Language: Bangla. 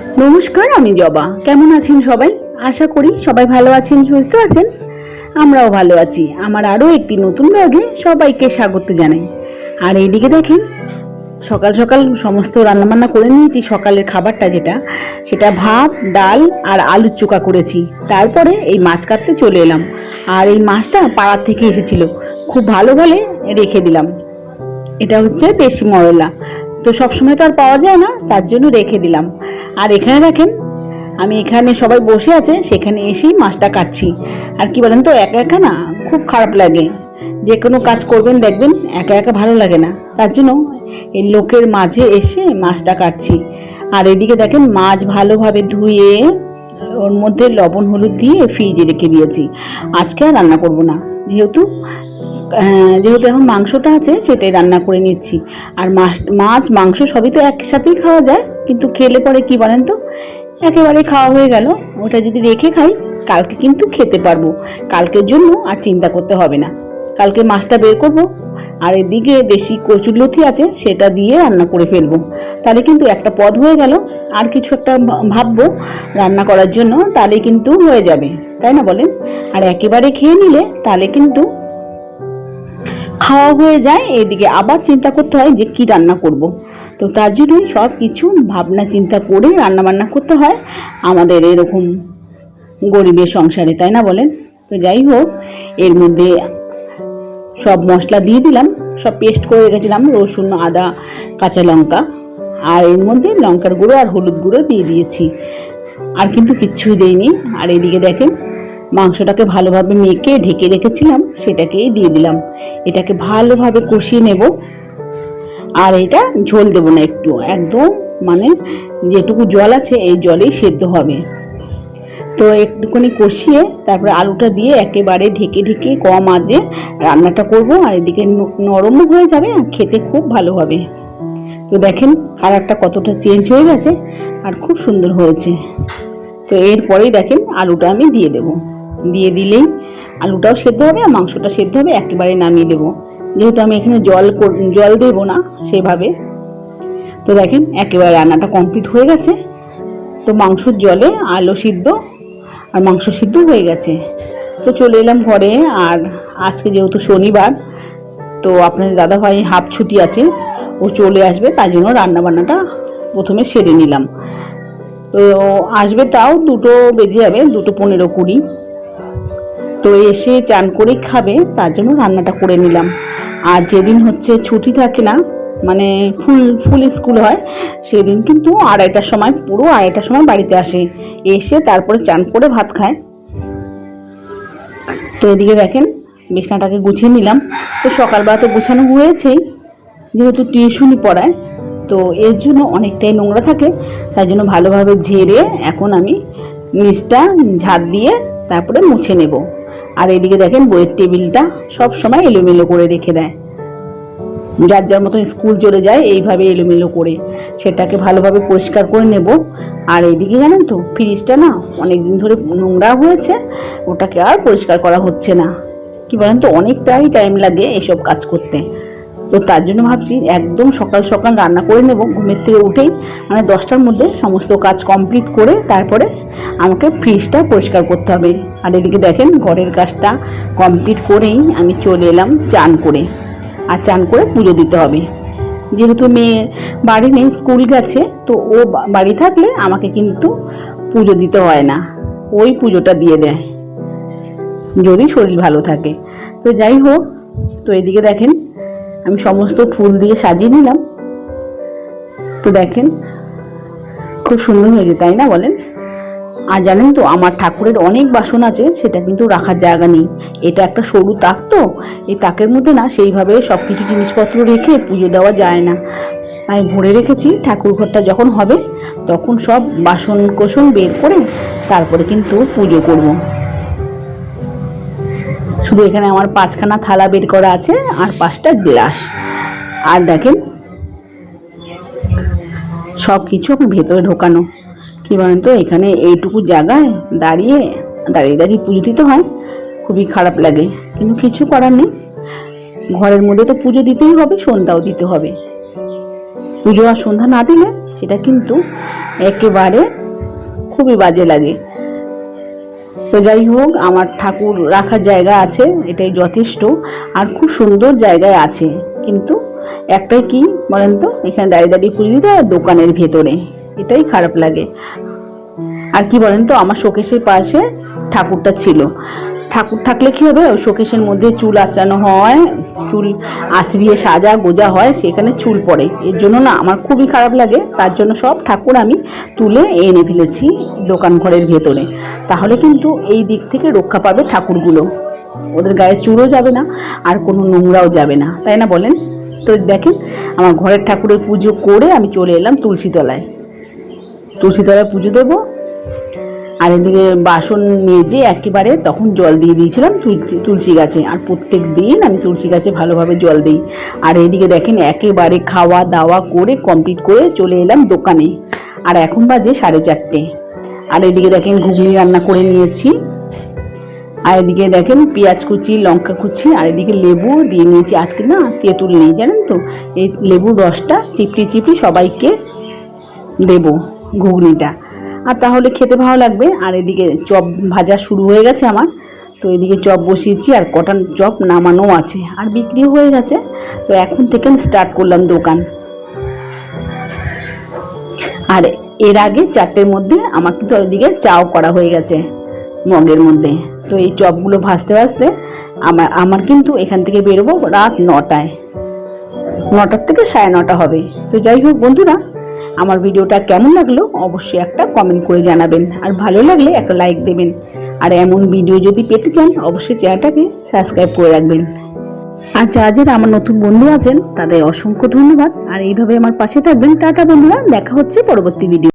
নমস্কার, আমি জবা। কেমন আছেন সবাই? আশা করি সবাই ভালো আছেন, সুস্থ আছেন। আমরাও ভালো আছি। আমার আরও একটি নতুন ব্লগে সবাইকে স্বাগত জানাই। আর এইদিকে দেখেন, সকাল সকাল সমস্ত রান্নাবান্না করে নিয়েছি। সকালের খাবারটা যেটা, সেটা ভাত, ডাল আর আলুর চোকা করেছি। তারপরে এই মাছ কাটতে চলে এলাম। আর এই মাছটা পাড়ার থেকে এসেছিল। খুব ভালো বলে রেখে দিলাম। এটা হচ্ছে দেশি মরলা। তো সবসময় তো আর পাওয়া যায় না, তার জন্য রেখে দিলাম। আর এখানে দেখেন, আমি এখানে সবাই বসে আছে, সেখানে এসেই মাছটা কাটছি। আর কি বলেন তো, একা একা না, খুব খারাপ লাগে। যে কোনো কাজ করবেন, দেখবেন একা একা ভালো লাগে না। তার জন্য এই লোকের মাঝে এসে মাছটা কাটছি। আর এদিকে দেখেন, মাছ ভালোভাবে ধুয়ে, ওর মধ্যে লবণ হলুদ দিয়ে ফ্রিজে রেখে দিয়েছি। আজকে আর রান্না করব না। যেহেতু যেহেতু এখন মাংসটা আছে, সেটাই রান্না করে নিচ্ছি। আর মাছ মাছ, মাংস সবই তো একসাথেই খাওয়া যায়। কিন্তু খেলে পরে কি বলেন তো? একেবারে খাওয়া হয়ে গেল। ওটা যদি রেখে খাই, কালকে কিন্তু খেতে পারব। কালকের জন্য আর চিন্তা করতে হবে না। কালকে মাছটা বের করব। আর এদিকে দেশি কচুরলতি আছে, সেটা দিয়ে রান্না করে ফেলব। তাহলে কিন্তু একটা পদ হয়ে গেল। আর কিছু একটা ভাববো রান্না করার জন্য, তাহলে কিন্তু হয়ে যাবে। তাই না বলেন? আর একেবারে খেয়ে নিলে, তাহলে কিন্তু খাওয়া হয়ে যায়। এদিকে আবার চিন্তা করতে হয় যে কি রান্না করব। তো তার জন্যই সব কিছু ভাবনা চিন্তা করে রান্না বান্না করতে হয় আমাদের এরকম গরিবের সংসারে, তাই না বলেন? তো যাই হোক, এর মধ্যে সব মশলা দিয়ে দিলাম, সব পেস্ট করে রেখেছিলাম, রসুন, আদা, কাঁচা লঙ্কা, আর এর মধ্যে লঙ্কার গুঁড়ো আর হলুদ গুঁড়ো দিয়ে দিয়েছি। আর কিন্তু কিচ্ছুই দেইনি। আর এদিকে দেখেন, মাংসটাকে ভালোভাবে মেখে ঢেকে রেখেছিলাম, সেটাকেই দিয়ে দিলাম। এটাকে ভালোভাবে কষিয়ে নেব। আর এটা ঝোল দেবো না একটু, একদম মানে যেটুকু জল আছে এই জলেই সেদ্ধ হবে। তো একটুখানি কষিয়ে তারপরে আলুটা দিয়ে একেবারে ঢেকে ঢেকে কম আজে রান্নাটা করব, আর এদিকে নরমও হয়ে যাবে আর খেতে খুব ভালো হবে। তো দেখেন কালারটা কতটা চেঞ্জ হয়ে গেছে আর খুব সুন্দর হয়েছে। তো এরপরেই দেখেন আলুটা আমি দিয়ে দেব। দিয়ে দিলেই আলুটাও সেদ্ধ হবে আর মাংসটা সেদ্ধ হবে, একেবারে নামিয়ে দেবো। যেহেতু আমি এখানে জল জল দেব না সেভাবে। তো দেখেন, একেবারে রান্নাটা কমপ্লিট হয়ে গেছে। তো মাংসর জলে আলু সিদ্ধ আর মাংস সিদ্ধ হয়ে গেছে। তো চলে এলাম ঘরে আর আজকে যেহেতু শনিবার, তো আপনাদের দাদাভাই হাফ ছুটি আছে, ও চলে আসবে তাই জন্য রান্না বান্নাটা প্রথমে সেরে নিলাম। তো আসবে তাও দুটো বেজে যাবে, দুটো পনেরো কুড়ি। তো এসে চান করে খাবে, তার জন্য রান্নাটা করে নিলাম। আর যেদিন হচ্ছে ছুটি থাকে না মানে ফুল ফুল স্কুল হয়, সেদিন কিন্তু আড়াইটার সময় পুরো আড়াইটার সময় বাড়িতে আসে। এসে তারপরে চান করে ভাত খায় তো এদিকে দেখেন, বিছনাটাকে গুছিয়ে নিলাম। তো সকালবেলা তো গুছানো হয়েছেই, যেহেতু টিউশনি পড়ায়, তো এর জন্য অনেকটাই নোংরা থাকে। তাই জন্য ভালোভাবে ঝেড়ে এখন আমি নিচটা ঝাড় দিয়ে তারপরে মুছে নেব। আর এদিকে দেখেন বইয়ের টেবিলটা সব সময় এলোমেলো করে রেখে দেয়। যার যার মতন স্কুল চলে যায়, এইভাবে এলোমেলো করে সেটাকে ভালোভাবে পরিষ্কার করে নেব। আর এইদিকে জানেন তো, ফ্রিজটা না অনেক দিন ধরে নোংরা হয়েছে, ওটাকে আর পরিষ্কার করা হচ্ছে না। কি বলেন তো, অনেকটাই টাইম লাগে এইসব কাজ করতে। তো তার জন্য ভাবছি একদম সকাল সকাল রান্না করে নেব, ঘুমের থেকে উঠেই। মানে দশটার মধ্যে সমস্ত কাজ কমপ্লিট করে তারপরে আমাকে ফ্রিজটা পরিষ্কার করতে হবে। আর এদিকে দেখেন ঘরের কাজটা কমপ্লিট করেই আমি চলে এলাম চান করে। আর চান করে পুজো দিতে হবে। যেহেতু মেয়ে বাড়ি নেই, স্কুল গেছে, তো ও বাড়ি থাকলে আমাকে কিন্তু পুজো দিতে হয় না। ওই পুজোটা দিয়ে দেয়, যদি শরীর ভালো থাকে। তো যাই হোক, তো এদিকে দেখেন আমি সমস্ত ফুল দিয়ে সাজিয়ে নিলাম। তো দেখেন, খুব সুন্দর হয়েছে তাই না বলেন? আর জানেন তো, আমার ঠাকুরের অনেক বাসন আছে, সেটা কিন্তু রাখার জায়গা নেই। এটা একটা সরু তাক তো, এই তাকের মধ্যে না সেইভাবে সব কিছু জিনিসপত্র রেখে পুজো দেওয়া যায় না। তাই ভরে রেখেছি, ঠাকুর ঘরটা যখন হবে, তখন সব বাসন কোসন বের করে তারপরে কিন্তু পুজো করব। শুধু এখানে আমার পাঁচখানা থালা বের করা আছে আর পাঁচটা গ্লাস। আর দেখেন সব কিছু আমার ভেতরে ঢোকানো। কি বলেন তো এখানে এইটুকু জায়গায় দাঁড়িয়ে দাঁড়িয়ে দাঁড়িয়ে পুজো দিতে হয়, খুবই খারাপ লাগে। কিন্তু কিছু করার নেই। ঘরের মধ্যে তো পুজো দিতেই হবে, সন্ধ্যাও দিতে হবে। পুজো আর সন্ধ্যা না দিলে সেটা কিন্তু একেবারে খুবই বাজে লাগে। তো যাই হোক, আমার ঠাকুর রাখার জায়গা আছে, এটাই যথেষ্ট, আর খুব সুন্দর জায়গায় আছে। কিন্তু একটাই কি বলেন তো? এখানে দাঁড়িয়ে দাঁড়িয়ে পুজো দিতে আর দোকানের ভেতরে। এটাই খারাপ লাগে। আর কি বলেন তো? আমার শোকেশের পাশে ঠাকুরটা ছিল। ঠাকুর থাকলে কি হবে? ওই শোকেশের মধ্যে চুল আঁচড়ানো হয়, চুল আঁচড়িয়ে সাজা গোজা হয়, সেখানে চুল পড়ে। এর জন্য না আমার খুবই খারাপ লাগে, তার জন্য সব ঠাকুর আমি তুলে এনে ফেলেছি দোকান ঘরের ভেতরে। তাহলে কিন্তু এই দিক থেকে রক্ষা পাবে ঠাকুরগুলো। ওদের গায়ে চুলও যাবে না, আর কোনো নোংরাও যাবে না। তাই না বলেন? তো দেখেন, আমার ঘরের ঠাকুরের পুজো করে আমি চলে এলাম তুলসীতলায়। তুলসীতলায় পুজো দেবো আর এদিকে বাসন মেজে একেবারে তখন জল দিয়ে দিয়েছিলাম তুলসী গাছে। আর প্রত্যেক দিন আমি তুলসী গাছে ভালোভাবে জল দিই। আর এদিকে দেখেন একেবারে খাওয়া দাওয়া করে কমপ্লিট করে চলে এলাম দোকানে। আর এখন বাজে সাড়ে চারটে। আর এদিকে দেখেন ঘুগনি রান্না করে নিয়েছি। আর এদিকে দেখেন পেঁয়াজ কুচি, লঙ্কা কুচি, আর এদিকে লেবু দিয়ে নিয়েছি। আজকে না তেঁতুল নেই, জানেন তো? এই লেবুর রসটা চিপড়ি চিপড়ি সবাইকে দেবো ঘুগনিটা। আর তাহলে খেতে ভালো লাগবে। আর এদিকে চপ ভাজা শুরু হয়ে গেছে আমার। তো এদিকে চপ বসিয়েছি আর কটন চপ নামানো আছে। আর বিক্রিও হয়ে গেছে। তো এখন থেকে আমি স্টার্ট করলাম দোকান। আর এর আগে চারটের মধ্যে আমার কিন্তু ওইদিকে চাও করা হয়ে গেছে মগের মধ্যে। তো এই চপগুলো ভাজতে ভাজতে আমার আমার কিন্তু এখান থেকে বেরোবো রাত নটায়। নটার থেকে সাড়ে নটা হবে। তো যাই হোক বন্ধুরা আমার ভিডিওটা কেমন লাগল অবশ্যই একটা কমেন্ট করে জানাবেন। আর ভালো লাগলে একটা লাইক দেবেন। আর এমন ভিডিও যদি পেতে চান, অবশ্যই চ্যানেলটাকে সাবস্ক্রাইব করে রাখবেন। আর যা যারা আমার নতুন বন্ধু আছেন, তাদের অসংখ্য ধন্যবাদ। আর এইভাবে আমার পাশে থাকবেন। টাটা বন্ধুরা, দেখা হচ্ছে পরবর্তী ভিডিও